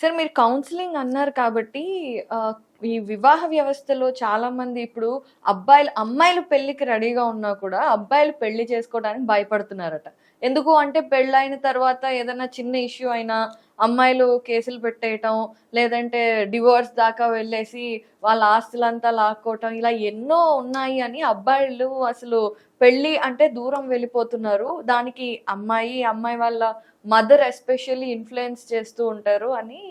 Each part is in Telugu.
సార్ మీరు కౌన్సిలింగ్ అన్నారు కాబట్టి ఈ వివాహ వ్యవస్థలో చాలా మంది ఇప్పుడు అబ్బాయిలు అమ్మాయిలు పెళ్ళికి రెడీగా ఉన్నా కూడా అబ్బాయిలు పెళ్ళి చేసుకోవడానికి భయపడుతున్నారట. ఎందుకు అంటే పెళ్ళైన తర్వాత ఏదైనా చిన్న ఇష్యూ అయినా అమ్మాయిలు కేసులు పెట్టేయటం లేదంటే డివోర్స్ దాకా వెళ్ళేసి వాళ్ళ ఆస్తులంతా లాక్కోవటం ఇలా ఎన్నో ఉన్నాయి అని అబ్బాయిలు అసలు పెళ్ళి అంటే దూరం వెళ్ళిపోతున్నారు. దానికి అమ్మాయి అమ్మాయి వాళ్ళ మదర్ ఎస్పెషల్లీ ఇన్ఫ్లుయెన్స్ చేస్తూ ఉంటారు అని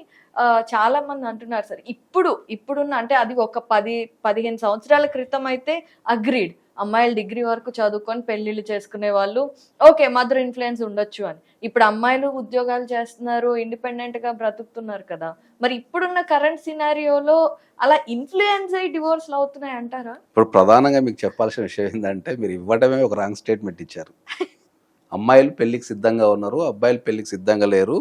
చాలా మంది అంటున్నారు సార్ ఇప్పుడు ఇప్పుడున్న అంటే అది ఒక పది పదిహేను సంవత్సరాల క్రితం అయితే అగ్రీడ్. అమ్మాయిలు డిగ్రీ వరకు చదువుకొని పెళ్ళిళ్ళు చేసుకునే వాళ్ళు ఓకే మదర్ ఇన్ఫ్లుయెన్స్ ఉండొచ్చు అని. ఇప్పుడు అమ్మాయిలు ఉద్యోగాలు చేస్తున్నారు ఇండిపెండెంట్గా బ్రతుకుతున్నారు కదా. మరి ఇప్పుడున్న కరెంట్ సినారియోలో అలా ఇన్ఫ్లుయెన్స్ అయ్యి డివోర్స్లు అవుతున్నాయి అంటారా? ఇప్పుడు ప్రధానంగా మీకు చెప్పాల్సిన విషయం ఏంటంటే మీరు ఇవ్వడమే ఒక రాంగ్ స్టేట్మెంట్ ఇచ్చారు. అమ్మాయిలు పెళ్ళికి సిద్ధంగా ఉన్నారు అబ్బాయిలు పెళ్ళికి సిద్ధంగా లేరు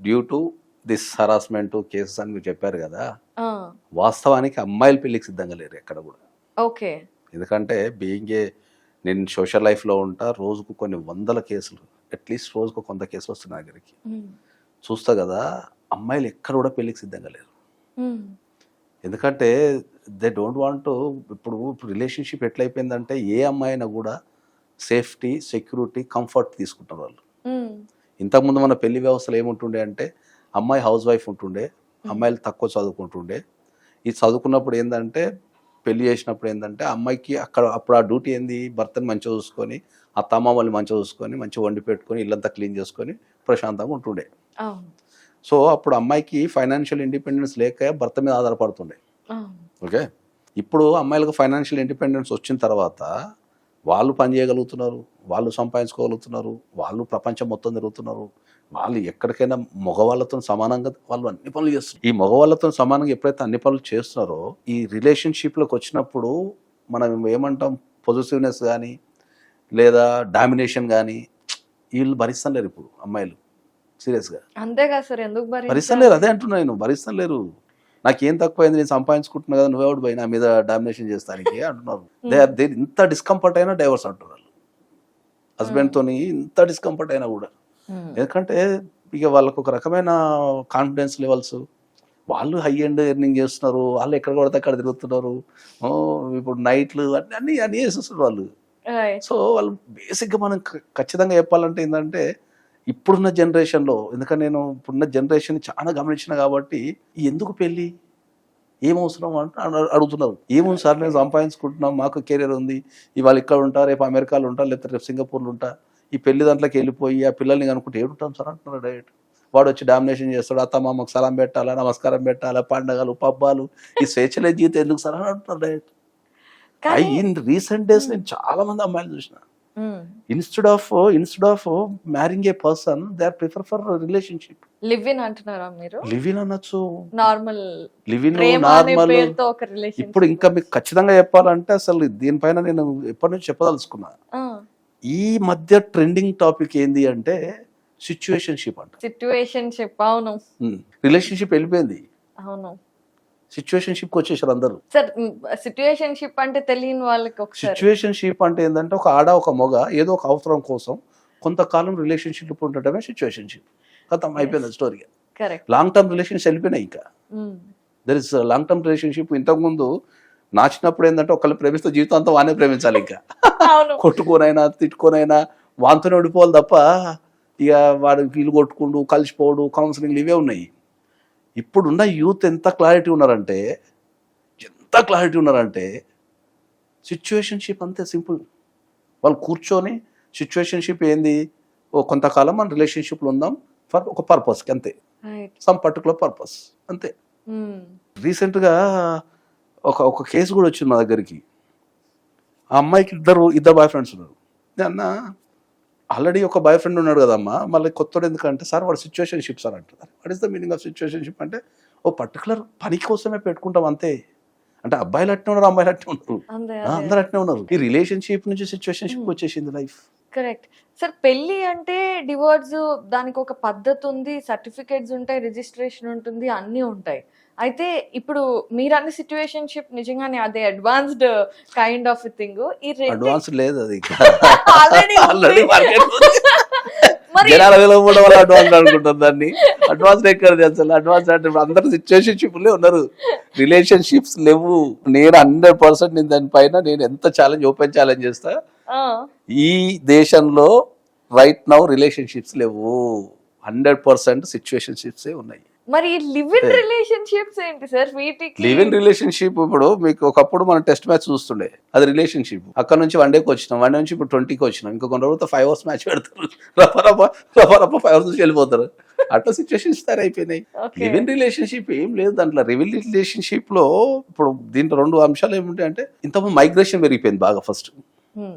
due to this harassment cases అని మీరు చెప్పారు కదా వాస్తవానికి అమ్మాయిలు పెళ్ళికి సిద్ధంగా లేరు ఎక్కడ కూడా. ఓకే. ఎందుకంటే బీయింగ్ ఏ నేను సోషల్ లైఫ్లో ఉంటా రోజుకు కొన్ని వందల కేసులు అట్లీస్ట్ రోజుకు కొంత కేసులు వస్తున్నాయి నా దగ్గరికి. చూస్తా కదా అమ్మాయిలు ఎక్కడ కూడా పెళ్ళికి సిద్ధంగా లేరు. ఎందుకంటే దే డోంట్ వాంట్ ఇప్పుడు ఇప్పుడు రిలేషన్షిప్ ఎట్లయిపోయిందంటే ఏ అమ్మాయి అయినా కూడా సేఫ్టీ సెక్యూరిటీ కంఫర్ట్ తీసుకుంటారు వాళ్ళు. ఇంతకుముందు మన పెళ్ళి వ్యవస్థలో ఏముంటుండే అంటే అమ్మాయి హౌస్ వైఫ్ ఉంటుండే అమ్మాయిలు తక్కువ చదువుకుంటుండే. ఈ చదువుకున్నప్పుడు ఏంటంటే పెళ్ళి చేసినప్పుడు ఏంటంటే అమ్మాయికి అక్కడ అప్పుడు ఆ డ్యూటీ ఏంది? భర్తని మంచిగా చూసుకొని ఆ తమ్మామల్ని మంచిగా చూసుకొని మంచిగా వండి పెట్టుకొని ఇల్లంతా క్లీన్ చేసుకొని ప్రశాంతంగా ఉంటుండే. సో అప్పుడు అమ్మాయికి ఫైనాన్షియల్ ఇండిపెండెన్స్ లేక భర్త మీద ఆధారపడుతుండే. ఓకే? ఇప్పుడు అమ్మాయిలకు ఫైనాన్షియల్ ఇండిపెండెన్స్ వచ్చిన తర్వాత వాళ్ళు పని చేయగలుగుతున్నారు వాళ్ళు సంపాదించుకోగలుగుతున్నారు వాళ్ళు ప్రపంచం మొత్తం తిరుగుతున్నారు. వాళ్ళు ఎక్కడికైనా మగవాళ్ళతో సమానంగా వాళ్ళు అన్ని పనులు చేస్తున్నారు ఈ మగవాళ్ళతో సమానంగా ఎప్పుడైతే అన్ని పనులు చేస్తున్నారో ఈ రిలేషన్షిప్లోకి వచ్చినప్పుడు మనం ఏమంటాం? పొజిటివ్నెస్ కానీ లేదా డామినేషన్ కానీ వీళ్ళు భరిస్తలేరు ఇప్పుడు అమ్మాయిలు. సీరియస్గా అంతేగా సార్ ఎందుకు? భరిస్తలేరు అదే అంటున్నా నేను భరిస్తలేరు. నాకేం తక్కువైంది నేను సంపాదించుకుంటున్నా కదా నువ్వెవడు పోయి నా మీద డామినేషన్ చేస్తానికి అంటున్నారు. దే ఆర్ ఇంత డిస్కంఫర్ట్ అయినా డైవర్స్ అంటున్నారు హస్బెండ్ తోని ఇంత డిస్కంఫర్ట్ అయినా కూడా. ఎందుకంటే ఇక వాళ్ళకు ఒక రకమైన కాన్ఫిడెన్స్ లెవెల్స్ వాళ్ళు హై ఎండ్ ఎర్నింగ్ చేస్తున్నారు. వాళ్ళు ఎక్కడ కొడితే అక్కడ తిరుగుతున్నారు. ఇప్పుడు నైట్లు అన్ని అన్ని అన్ని చేసేస్తున్నారు వాళ్ళు. సో వాళ్ళు బేసిక్గా మనం ఖచ్చితంగా చెప్పాలంటే ఏంటంటే ఇప్పుడున్న జనరేషన్లో ఎందుకంటే నేను ఇప్పుడున్న జనరేషన్ చాలా గమనించిన కాబట్టి ఎందుకు పెళ్ళి? ఏం అవసరం అంటే అడు- అడుగుతున్నారు. ఏముంది సార్ నేను సంపాదించుకుంటున్నాం మాకు కెరీర్ ఉంది. ఇవాళ ఇక్కడ ఉంటా రేపు అమెరికాలో ఉంటా లేకపోతే రేపు సింగపూర్లో ఉంటా. ఈ పెళ్ళి దాంట్లోకి వెళ్ళిపోయి ఆ పిల్లల్ని కనుక్కుంటే ఏడుంటాం సార్ అంటున్నారు డైరెక్ట్. వాడు వచ్చి డామినేషన్ చేస్తాడు అత్త మామకు సలాం పెట్టాలా నమస్కారం పెట్టాలా పండగలు పబ్బాలు ఈ స్వేచ్ఛలే జీవితం ఎందుకు సార్ అని అంటున్నారు డైరెక్ట్. ఇన్ రీసెంట్ డేస్ నేను చాలా మంది అమ్మాయిలు చూసిన. Instead of instead of marrying a person they are prefer for relationship. Live in అంటున్నారా మీరు? లివ్ ఇన్ అనొచ్చు. నార్మల్. Live in normal. ఇప్పుడు ఇంకా మీకు ఖచ్చితంగా చెప్పాలంటే అసలు దీనిపైన నేను ఎప్పటి నుంచి చెప్పదలుచుకున్నా. ఈ మధ్య ట్రెండింగ్ టాపిక్ ఏంది అంటే సిచ్యువేషన్షిప్ అంట. సిచ్యువేషన్ షిప్ అవును రిలేషన్షిప్ వెళ్ళిపోయింది. అవును. సిచ్యువేషన్షిప్ వచ్చేసారు అందరూ. సార్ సిచ్యువేషన్ షిప్ అంటే తెలియని వాళ్ళకి ఒకసారి. సిచ్యువేషన్షిప్ అంటే ఏంటంటే ఒక ఆడ ఒక మొగ ఏదో ఒక అవసరం కోసం కొంతకాలం రిలేషన్షిప్ ఉండటమే సిచ్యువేషన్షిప్. కథం అయిపోయింది story correct long term relations వెళ్ళిపోయినాయి ఇంకా. There is long term relationship ఇంతకుముందు నా చిన్నప్పుడు ఏంటంటే ఒకళ్ళు ప్రేమిస్తే జీవితాంతం వానే ప్రేమించాలి ఇంకా. కొట్టుకోనైనా తిట్టుకోనైనా వాంతోనే ఓడిపోవాలి తప్ప ఇక వాడు వీళ్ళు కొట్టుకుండు కలిసిపోడు కౌన్సిలింగ్లు ఇవే ఉన్నాయి. ఇప్పుడున్న యూత్ ఎంత క్లారిటీ ఉన్నారంటే ఎంత క్లారిటీ ఉన్నారంటే సిచ్యువేషన్షిప్ అంతే సింపుల్. వాళ్ళు కూర్చొని సిచ్యువేషన్షిప్ ఏంది? ఓ కొంతకాలం మన రిలేషన్షిప్లో ఉందాం ఫర్ ఒక పర్పస్కి అంతే. సమ్ పర్టికులర్ పర్పస్ అంతే. రీసెంట్గా ఒక ఒక కేసు కూడా వచ్చింది మా దగ్గరికి. ఆ అమ్మాయికి ఇద్దరు ఇద్దరు బాయ్ ఫ్రెండ్స్ ఉన్నారు. నేను అన్న ఆల్రెడీ ఒక బాయ్ ఫ్రెండ్ ఉన్నాడు కదమ్మా మళ్ళీ కొత్తడు ఎందుకంటే సార్ వాడు సిచ్యువేషన్ షిప్ సార్ అంటారు. What is the meaning of situationship అంటే ఓ పర్టికులర్ పని కోసమే పెట్టుకుంటాం అంతే. అంటే అబ్బాయిలు అట్నే ఉన్నారు అమ్మాయిలు అట్నే ఉన్నారు. అందరు అట్నే ఉన్నారు. ఈ రిలేషన్షిప్ నుంచి సిచ్యువేషన్ షిప్ వచ్చేసింది లైఫ్ కరెక్ట్ సార్ పెళ్ళి అంటే డివోర్స్ దానికి ఒక పద్ధతి ఉంది సర్టిఫికేట్స్ ఉంటాయి రిజిస్ట్రేషన్ ఉంటుంది అన్నీ ఉంటాయి. అయితే ఇప్పుడు మీరు అన్న సిచ్యువేషన్ షిప్ నిజంగానే అదే అడ్వాన్స్డ్ కైండ్ ఆఫ్ థింగ్ ఈ అడ్వాన్స్ లేదు అది జనాలు అడ్వాన్స్ అనుకుంటారు దాన్ని. అడ్వాన్స్ ఎక్కడిది అసలు? అడ్వాన్స్ అంటే అందరు సిచ్యువేషన్షిప్ లే ఉన్నారు. రిలేషన్షిప్స్ లేవు. నేను హండ్రెడ్ పర్సెంట్ నేను దానిపైన నేను ఎంత ఛాలెంజ్ ఓపెన్ ఛాలెంజ్ చేస్తా? ఈ దేశంలో రైట్ నౌ రిలేషన్షిప్స్ లేవు. హండ్రెడ్ పర్సెంట్ సిచ్యువేషన్షిప్సే ఉన్నాయి. మరి లివ్ ఇన్ రిలేషన్షిప్స్ ఏంటి సార్ వీటికి లివ్ ఇన్ రిలేషన్షిప్ ఇప్పుడు మీకు ఒకప్పుడు మనం టెస్ట్ మ్యాచ్ చూస్తుండే. అది రిలేషన్షిప్ అక్కడ నుంచి వన్ డేకి వచ్చినాం. వన్ నుంచి ఇప్పుడు ట్వంటీకి వచ్చినాం. ఇంకా కొన్ని రోజులతో ఫైవ్ అవర్స్ మ్యాచ్ పెడతారు. రఫ రఫ రఫ రఫ ఫైవ్ అవర్స్ నుంచి వెళ్ళిపోతారు. అట్లా సిచ్యువేషన్స్ తయారైపోయినాయి. లివ్ ఇన్ రిలేషన్షిప్ ఏం లేదు దాంట్లో. రివిల్ రిలేషన్షిప్లో ఇప్పుడు దీంట్లో రెండు అంశాలు ఏముంటాయి అంటే ఇంతకుముందు మైగ్రేషన్ పెరిగిపోయింది బాగా ఫస్ట్ Hmm.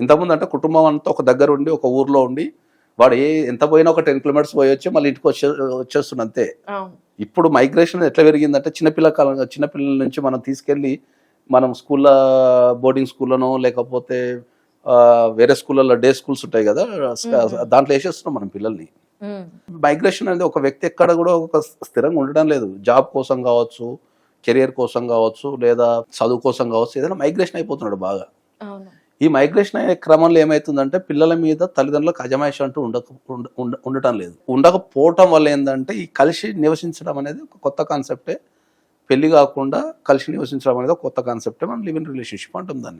ఇంతకుముందు అంటే కుటుంబం అంతా ఒక దగ్గర ఉండి ఒక ఊర్లో ఉండి వాడు ఏ ఎంత పోయినా ఒక టెన్ కిలోమీటర్స్ పోయొచ్చి మళ్ళీ ఇంటికి వచ్చే వచ్చేస్తుంది అంతే. ఇప్పుడు మైగ్రేషన్ ఎట్లా పెరిగిందంటే చిన్నపిల్ల కాలం చిన్నపిల్లల నుంచి మనం తీసుకెళ్ళి మనం స్కూల్లో బోర్డింగ్ స్కూల్లోనో లేకపోతే వేరే స్కూళ్ళలో డే స్కూల్స్ ఉంటాయి కదా దాంట్లో వేసేస్తున్నాం మనం పిల్లల్ని. మైగ్రేషన్ అనేది ఒక వ్యక్తి ఎక్కడ కూడా ఒక స్థిరంగా ఉండడం లేదు. జాబ్ కోసం కావచ్చు కెరియర్ కోసం కావచ్చు లేదా చదువు కోసం కావచ్చు ఏదైనా మైగ్రేషన్ అయిపోతున్నాడు బాగా. ఈ మైగ్రేషన్ అయ్యే క్రమంలో ఏమవుతుందంటే పిల్లల మీద తల్లిదండ్రులకు అజమాయిషి అంటూ ఉండక ఉండ- ఉండటం లేదు. ఉండకపోవటం వల్ల ఏంటంటే ఈ కలిసి నివసించడం అనేది ఒక కొత్త కాన్సెప్టే పెళ్ళి కాకుండా కలిసి నివసించడం అనేది ఒక కొత్త కాన్సెప్టే మనం లివ్ ఇన్ రిలేషన్షిప్ అంటాం దాన్ని.